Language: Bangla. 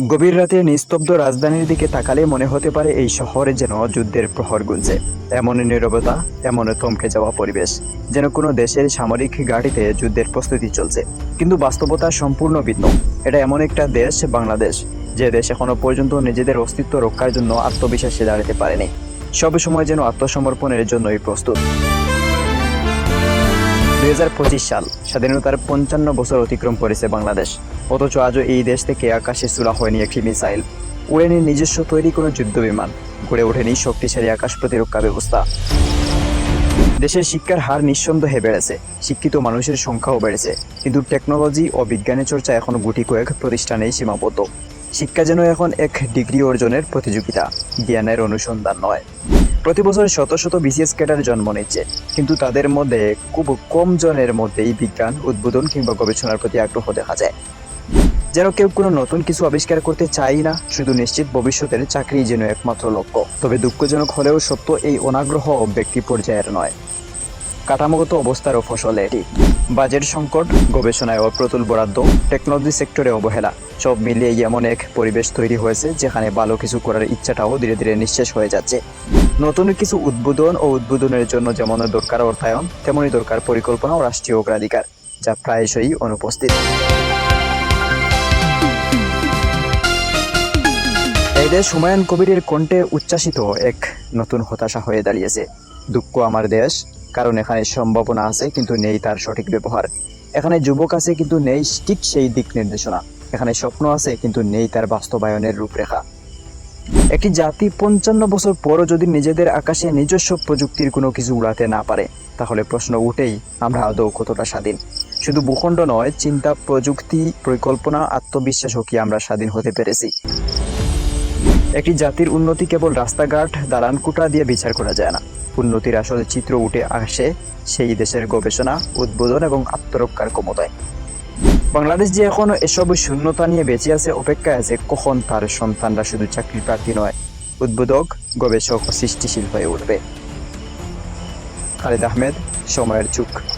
গভীর রাতে নিস্তব্ধ রাজধানীর দিকে তাকালে মনে হতে পারে এই শহরে যেন যুদ্ধের প্রহর গুনছে। এমন নীরবতা, এমন থমকে যাওয়া পরিবেশ, যেন কোনো দেশের সামরিক গাড়িতে যুদ্ধের প্রস্তুতি চলছে। কিন্তু বাস্তবতা সম্পূর্ণ ভিন্ন। এটা এমন একটা দেশ, বাংলাদেশ, যে দেশ এখনও পর্যন্ত নিজেদের অস্তিত্ব রক্ষার জন্য আত্মবিশ্বাসে দাঁড়াতে পারেনি। সব সময় যেন আত্মসমর্পণের জন্যই প্রস্তুত। দুই সাল স্বাধীনতার পঞ্চান্ন বছর অতিক্রম করেছে বাংলাদেশ। অথচ আজও এই দেশ থেকে আকাশে চূড়া হয়নি একটি মিসাইল। উড়েনি নিজস্ব তৈরি কোনো যুদ্ধ বিমান। গড়ে ওঠেনি শক্তিশালী আকাশ প্রতিরক্ষা ব্যবস্থা। দেশের শিক্ষার হার নিঃসন্দেহে বেড়েছে। শিক্ষিত মানুষের সংখ্যাও বেড়েছে। কিন্তু টেকনোলজি ও বিজ্ঞানের চর্চা এখনও গুটি কয়েক প্রতিষ্ঠানেই সীমাবদ্ধ। শিক্ষা যেন এখন এক ডিগ্রি অর্জনের প্রতিযোগিতা, জ্ঞানের অনুসন্ধান নয়। প্রতি বছর শত শত বিসিএস ক্যাডার জন্ম নিচ্ছে, কিন্তু তাদের মধ্যে খুব কম জনের মধ্যেই বিজ্ঞান, উদ্বোধন কিংবা গবেষণার প্রতি আগ্রহ দেখা যায়। যেন কেউ কোনো নতুন কিছু আবিষ্কার করতে চাই না, শুধু নিশ্চিত ভবিষ্যতের চাকরি যেন একমাত্র লক্ষ্য। তবে দুঃখজনক হলেও সত্য এই অনাগ্রহ ব্যক্তি পর্যায়ের নয়। কাঠামোগত অবস্থারও ফসল এটি। বাজেট সংকট, গবেষণায় অপ্রতুল বরাদ্দ, টেকনোলজি সেক্টরে অবহেলা, সব মিলিয়ে এমন এক পরিবেশ তৈরি হয়েছে যেখানে ভালো কিছু করার ইচ্ছাটাও ধীরে ধীরে নিঃশেষ হয়ে যাচ্ছে। নতুন কিছু উদ্বোধন ও উদ্বোধনের জন্য যেমন দরকার অর্থায়ন তেমনই দরকার পরিকল্পনা ও রাষ্ট্রীয় অগ্রাধিকার, যা প্রায়শই অনুপস্থিত। দেশ হুমায়ুন কবিরের কণ্ঠে উচ্ছ্বাসিত এক নতুন হতাশা হয়ে দাঁড়িয়েছে। দুঃখ আমার দেশ কারণ এখানে সম্ভাবনা আছে, কিন্তু নেই তার সঠিক ব্যবহার। এখানে যুবক আছে, কিন্তু নেই ঠিক সেই দিক নির্দেশনা। এখানে স্বপ্ন আছে, কিন্তু নেই তার বাস্তবায়নের রূপরেখা। একটি জাতি পঞ্চান্ন বছর পরও যদি নিজেদের আকাশে নিজস্ব প্রযুক্তির কোনো কিছু উড়াতে না পারে, তাহলে প্রশ্ন উঠেই আমরা আদৌ কতটা স্বাধীন। শুধু ভূখণ্ড নয়, চিন্তা, প্রযুক্তি, পরিকল্পনা, আত্মবিশ্বাসও কি আমরা স্বাধীন হতে পেরেছি? একটি জাতির উন্নতি কেবল রাস্তাঘাট, দালানকুটা দিয়ে বিচার করা যায় না। উন্নতির আসলে চিত্র উঠে আসে সেই দেশের গবেষণা, উদ্বোধন এবং আত্মরক্ষার ক্ষমতায়। বাংলাদেশ যে এখনও এসব শূন্যতা নিয়ে বেঁচে আছে, অপেক্ষায় আছে কখন তার সন্তানরা শুধু চাকরির প্রার্থী নয়, উদ্বোধক, গবেষক, সৃষ্টিশীল হয়ে উঠবে। খালেদ আহমেদ, সময়ের চুক।